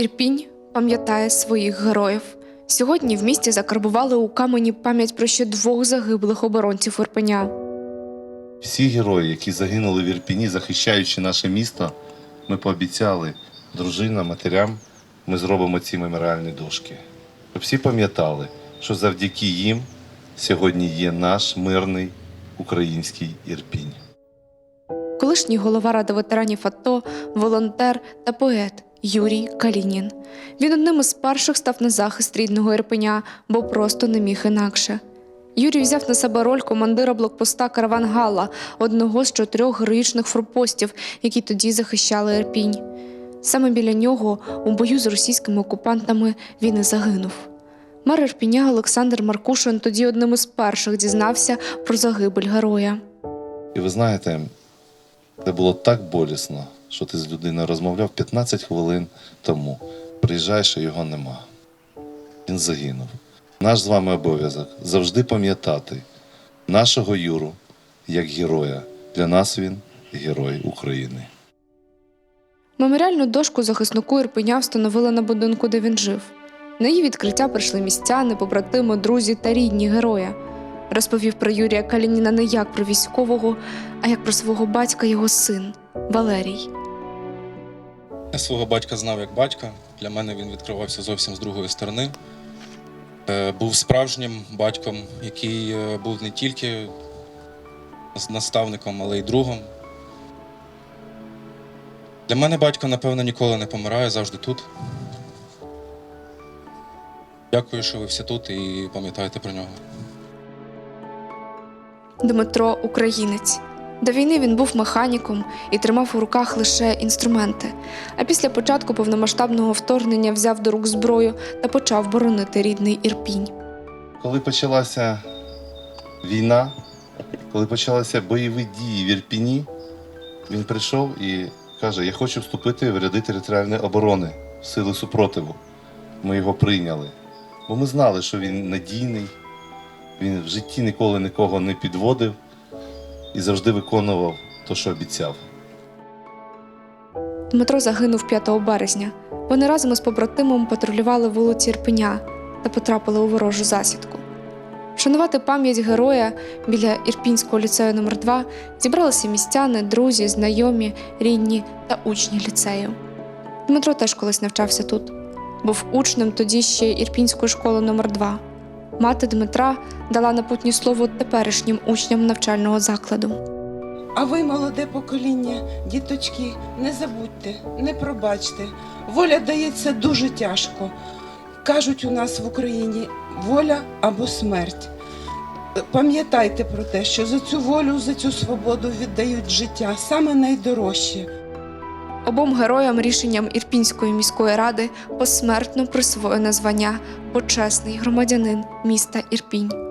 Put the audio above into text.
Ірпінь пам'ятає своїх героїв. Сьогодні в місті закарбували у камені пам'ять про ще двох загиблих оборонців Ірпеня. Всі герої, які загинули в Ірпіні, захищаючи наше місто, ми пообіцяли дружинам, матерям, ми зробимо ці меморіальні дошки. Щоб всі пам'ятали, що завдяки їм сьогодні є наш мирний український Ірпінь. Колишній голова ради ветеранів АТО, волонтер та поет Юрій Калінін. Він одним із перших став на захист рідного Ірпеня, бо просто не міг інакше. Юрій взяв на себе роль командира блокпоста Караван Гала, одного з чотирьох героїчних форпостів, які тоді захищали Ірпінь. Саме біля нього, у бою з російськими окупантами, він і загинув. Мер Ірпіня Олександр Маркушин тоді одним із перших дізнався про загибель героя. І ви знаєте, це було так болісно, що ти з людиною розмовляв 15 хвилин тому. Приїжджаєш, а його нема. Він загинув. Наш з вами обов'язок завжди пам'ятати нашого Юру як героя. Для нас він герой України. Меморіальну дошку захиснику Ірпеня встановили на будинку, де він жив. На її відкриття прийшли містяни, побратими, друзі та рідні героя. Розповів про Юрія Калініна не як про військового, а як про свого батька його син Валерій. Я свого батька знав як батька. Для мене він відкривався зовсім з другої сторони. Е, Був справжнім батьком, який е, був не тільки наставником, але й другом. Для мене батько, напевно, ніколи не помирає, завжди тут. Дякую, що ви всі тут і пам'ятаєте про нього. Дмитро Українець. До війни він був механіком і тримав у руках лише інструменти. А після початку повномасштабного вторгнення взяв до рук зброю та почав боронити рідний Ірпінь. Коли почалася війна, коли почалися бойові дії в Ірпіні, він прийшов і каже: Я хочу вступити в ряди територіальної оборони в сили супротиву. Ми його прийняли. Бо ми знали, що він надійний, він в житті ніколи нікого не підводив і завжди виконував те, що обіцяв. Дмитро загинув 5 березня. Вони разом із побратимом патрулювали вулиці Ірпеня та потрапили у ворожу засідку. Шанувати пам'ять героя біля Ірпінського ліцею номер 2 зібралися містяни, друзі, знайомі, рідні та учні ліцею. Дмитро теж колись навчався тут. Був учнем тоді ще Ірпінської школи номер 2 Мати Дмитра дала напутнє слово теперішнім учням навчального закладу. А ви, молоде покоління, діточки, не забудьте, не пробачте. Воля дається дуже тяжко. Кажуть у нас в Україні воля або смерть. Пам'ятайте про те, що за цю волю, за цю свободу віддають життя саме найдорожче. Обом героям рішенням Ірпінської міської ради посмертно присвоєно звання почесний громадянин міста Ірпінь.